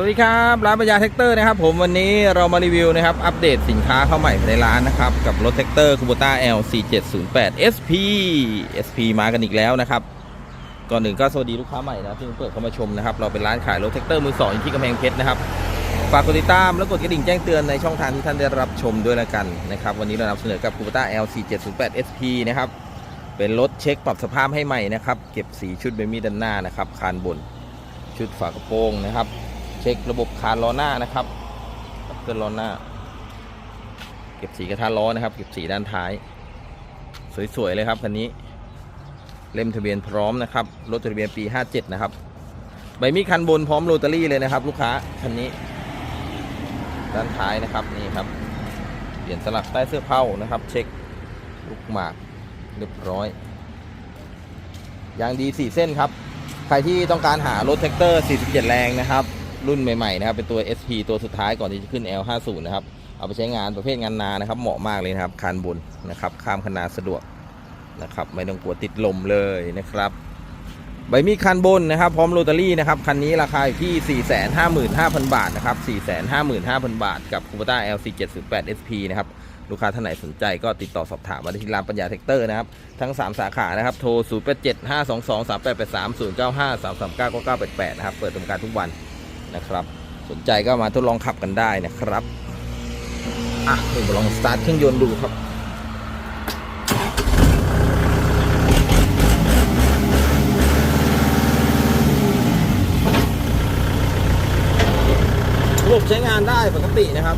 วัสดีครับร้านปัญญาแท็กเตอร์นะครับผมวันนี้เรามารีวิวนะครับอัปเดตสินค้าเข้าใหม่ในร้านนะครับกับรถแท็กเตอร์คูโบต้า L 4 7 0 8 SP SP มากันอีกแล้วนะครับก่อนหนึ่งก็สวัสดีลูกค้าใหม่นะที่เปิดเข้ามาชมนะครับเราเป็นร้านขายรถแท็กเตอร์มือสองอยู่ที่กำแพงเพชรนะครับฝากกดติดตามและกดกระดิ่งแจ้งเตือนในช่องทางที่ท่านได้รับชมด้วยละกันนะครับวันนี้เรานำเสนอกับคูโบต้า L 4 7 0 8 SP นะครับเป็นรถเช็คปรับสภาพให้ใหม่นะครับเก็บสีชุดเบมี่ด้านหน้านะครับคานบนชุดฝากระโปรงนะครับ เช็คระบบคานล้อหน้านะครับเคลื่อนล้อหน้า เก็บสีกระทะล้อนะครับ เก็บสีด้านท้าย สวยๆเลยครับคันนี้ เล่มทะเบียนพร้อมนะครับ รถทะเบียนปี 57 นะครับ ใบมีคันบนพร้อมโรตารี่เลยนะครับ ลูกค้าคันนี้ ด้านท้ายนะครับนี่ครับ เปลี่ยนสลักใต้เสื้อเผานะครับ เช็คลูกหมากเรียบร้อยยางดี 4 เส้นครับ ใครที่ต้องการหารถแท็กเตอร์ 47 แรงนะครับ รุ่นใหม่ๆนะครับเป็นตัว SP ตัวสุดท้ายก่อนที่จะขึ้น L50 นะครับเอาไปใช้งานประเภทงานนานะครับ เหมาะมากเลยนะครับคานบนนะครับข้ามคนนาสะดวกนะครับไม่ต้องกลัวติดลมเลยนะครับใบมีดคันบนนะครับ พร้อมโรตารี่นะครับคันนี้ราคาอยู่ที่ 455,000 บาทนะครับ 455,000 บาท กับ Kubota LC708 SP นะครับลูกค้าท่านไหนสนใจก็ติดต่อสอบถามมาที่ร้านปัญญาแท็กเตอร์นะครับ ทั้ง 3 สาขานะครับ โทร 0 8 7 5 2 2 3 8 8 3 0 9 5 3 3 9 9 9 8 8 นะครับ เปิดทำการทุกวัน นะครับ สนใจก็มาทดลองขับกันได้นะครับอะเดี๋ยวลองสตาร์ทเครื่องยนต์ดูครับระบบใช้งานได้ปกตินะครับ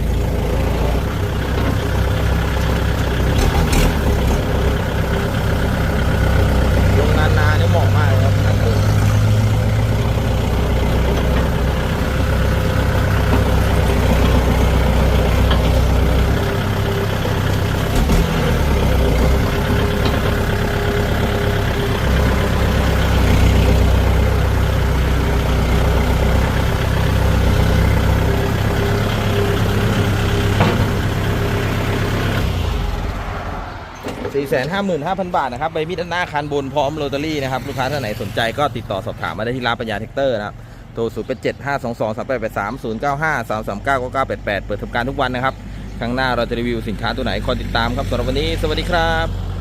455,000 บาทนะครับใบมีดหน้าคันบนพร้อมโรตารี่นะครับลูกค้าท่านไหนสนใจก็ติดต่อสอบถามมาได้ที่ร้านปัญญาเทคเตอร์นะครับโทร 0 8 7 5 2 2 3 8 8 3 0 9 5 3 3 9 9 9 8 8 เปิดทำการทุกวันนะครับ ครั้งหน้าเราจะรีวิวสินค้าตัวไหนคอยติดตามครับสำหรับวันนี้ สวัสดีครับ